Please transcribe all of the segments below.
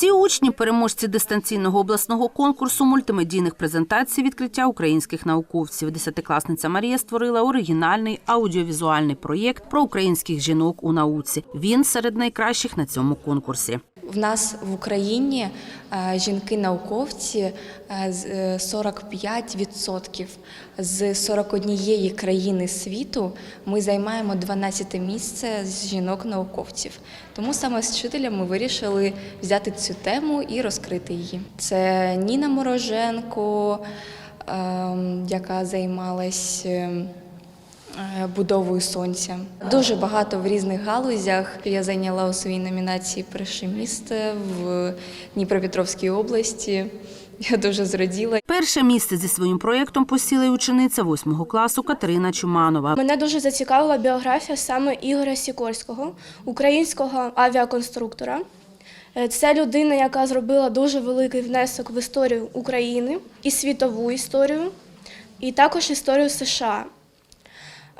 Всі учні, переможці дистанційного обласного конкурсу мультимедійних презентацій відкриття українських науковців. Десятикласниця Марія створила оригінальний аудіовізуальний проєкт про українських жінок у науці. Він серед найкращих на цьому конкурсі. В нас в Україні е, жінки-науковці е, з- е, 45%. З 41 країни світу ми займаємо 12 місце з жінок-науковців. Тому саме з вчителем ми вирішили взяти цю тему і розкрити її. Це Ніна Мороженко, ем, яка займалась. Е, будовою сонця. Дуже багато в різних галузях. Я зайняла у своїй номінації перше місце в Дніпропетровській області. Я дуже зраділа. Перше місце зі своїм проєктом посіла й учениця восьмого класу Катерина Чуманова. Мене дуже зацікавила біографія саме Ігоря Сікорського, українського авіаконструктора. Е, Це людина, яка зробила дуже великий внесок в історію України і світову історію, і також історію США.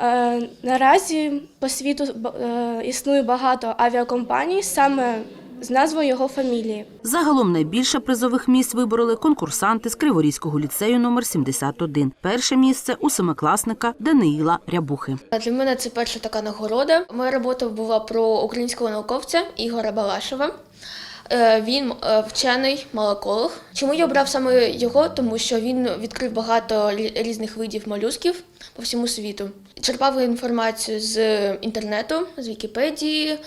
Е, Наразі по світу е, існує багато авіакомпаній саме з назвою його фамілії. Загалом найбільше призових місць вибороли конкурсанти з Криворізького ліцею номер 71. Перше місце у семикласника Даниїла Рябухи. Для мене це перша така нагорода. Моя робота була про українського науковця Ігоря Балашева. Е, Він е, вчений молоколог. Чому я обрав саме його? Тому що він відкрив багато різних видів молюсків по всьому світу. Черпав інформацію з інтернету, з Вікіпедії,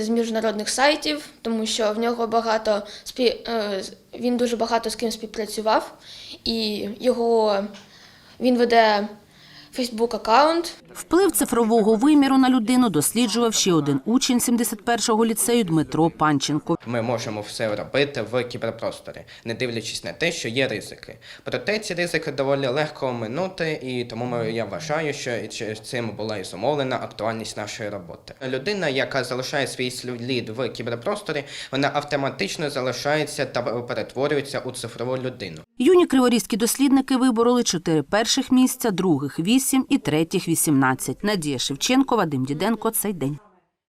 з міжнародних сайтів, тому що в нього багато спі... е, він дуже багато з ким співпрацював, і його він веде Фейсбук аккаунт. Вплив цифрового виміру на людину досліджував ще один учень 71-го ліцею Дмитро Панченко. Ми можемо все робити в кіберпросторі, не дивлячись на те, що є ризики. Проте ці ризики доволі легко оминути, і тому я вважаю, що цим була і зумовлена актуальність нашої роботи. Людина, яка залишає свій слід в кіберпросторі, вона автоматично залишається та перетворюється у цифрову людину. Юні криворізькі дослідники вибороли чотири перших місця, других вісім і третіх вісімнадцять. Надія Шевченко, Вадим Діденко. Цей день.